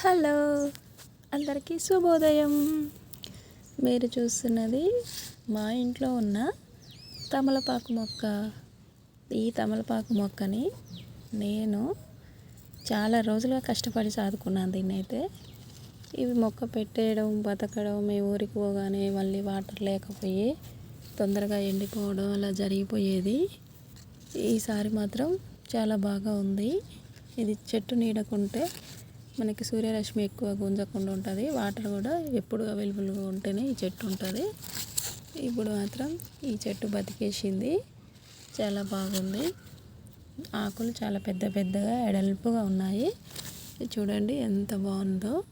Hello అందరికీ శుభోదయం. మీరు చూస్తున్నది మా ఇంట్లో ఉన్న తమలపాకు మొక్క. ఈ తమలపాకు మొక్కని నేను చాలా రోజులుగా కష్టపడి సాదుకున్నాను దీన్ని అయితే ఇవి మొక్క పెట్టేయడం బతకడం మేము ఊరికి పోగానే మళ్ళీ వాటర్ లేకపోయి తొందరగా ఎండిపోవడం అలా జరిగిపోయేది. ఈసారి మాత్రం చాలా బాగా ఉంది. ఇది చెట్టు నీడకుంటే మనకి సూర్యరశ్మి ఎక్కువ గుంజకుండా ఉంటుంది. వాటర్ కూడా ఎప్పుడు అవైలబుల్గా ఉంటేనే ఈ చెట్టు ఉంటుంది. ఇప్పుడు మాత్రం ఈ చెట్టు బతికేసింది. చాలా బాగుంది. ఆకులు చాలా పెద్ద పెద్దగా ఎడల్పుగా ఉన్నాయి. చూడండి ఎంత బాగుందో.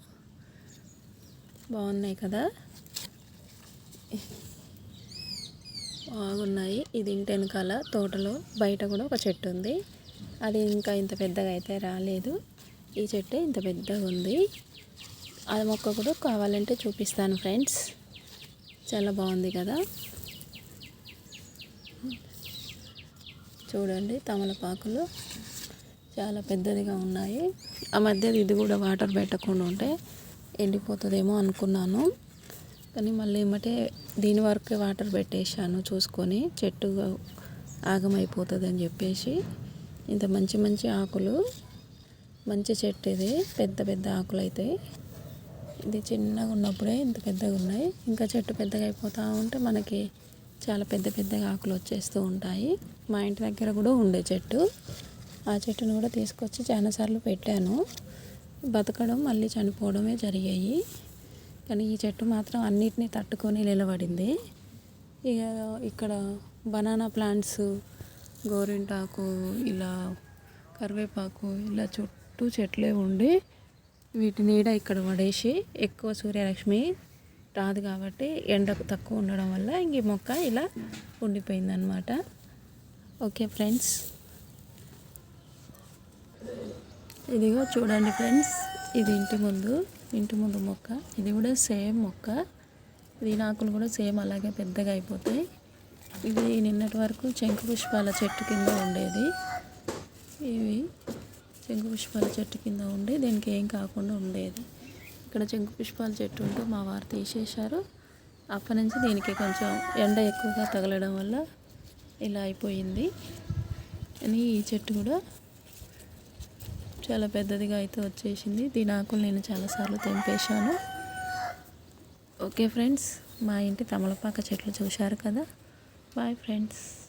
బాగున్నాయి కదా? బాగున్నాయి. ఇది ఇంటి వెనకాల తోటలో బయట కూడా ఒక చెట్టు ఉంది. అది ఇంకా ఇంత పెద్దగా అయితే రాలేదు. ఈ చెట్టు ఇంత పెద్దగా ఉంది. అది మొక్క కూడా కావాలంటే చూపిస్తాను ఫ్రెండ్స్. చాలా బాగుంది కదా? చూడండి తమలపాకులు చాలా పెద్దదిగా ఉన్నాయి. ఆ మధ్య ఇది కూడా వాటర్ పెట్టకుండా ఉంటే ఎండిపోతుందేమో అనుకున్నాను. కానీ మళ్ళీ ఏమంటే దీని వరకే వాటర్ పెట్టేశాను చూసుకొని చెట్టు ఆగమైపోతుంది అని చెప్పేసి ఇంత మంచి మంచి ఆకులు మంచి చెట్టు ఇది. పెద్ద పెద్ద ఆకులు అయితే. ఇది చిన్నగా ఉన్నప్పుడే ఇంత పెద్దగా ఉన్నాయి. ఇంకా చెట్టు పెద్దగా అయిపోతూ ఉంటే మనకి చాలా పెద్ద పెద్దగా ఆకులు వచ్చేస్తూ ఉంటాయి. మా ఇంటి దగ్గర కూడా ఉండే చెట్టు. ఆ చెట్టును కూడా తీసుకొచ్చి చాలాసార్లు పెట్టాను. బతకడం మళ్ళీ చనిపోవడమే జరిగాయి. కానీ ఈ చెట్టు మాత్రం అన్నిటినీ తట్టుకొని నిలబడింది. ఇక ఇక్కడ బనానా ప్లాంట్స్ గోరింటాకు ఇలా కరివేపాకు ఇలా చుట్టూ చుట్టూ చెట్లే ఉండి వీటి నీడ ఇక్కడ పడేసి ఎక్కువ సూర్యరశ్మి రాదు కాబట్టి ఎండకు తక్కువ ఉండడం వల్ల ఇంక మొక్క ఇలా ఉండిపోయిందనమాట ఓకే ఫ్రెండ్స్. ఇదిగో చూడండి ఫ్రెండ్స్ ఇది ఇంటి ముందు ఇంటి ముందు మొక్క. ఇది కూడా సేమ్ మొక్క. దీని ఆకులు కూడా సేమ్ అలాగే పెద్దగా అయిపోతాయి. ఇది నిన్నటి వరకు చెంకు పుష్పాల చెట్టు కింద ఉండేది. ఇవి శంకు పుష్పాల చెట్టు కింద ఉండి దీనికి ఏం కాకుండా ఉండేది. ఇక్కడ శంకు పుష్పాల చెట్టు ఉంటూ మా వారు తీసేశారు. అప్పటి నుంచి దీనికి కొంచెం ఎండ ఎక్కువగా తగలడం వల్ల ఇలా అయిపోయింది. అని ఈ చెట్టు కూడా చాలా పెద్దదిగా అయితే వచ్చేసింది. దీని ఆకులు నేను చాలాసార్లు తెంపేశాను. ఓకే ఫ్రెండ్స్ మా ఇంటి తమలపాక చెట్లు చూశారు కదా? Bye friends.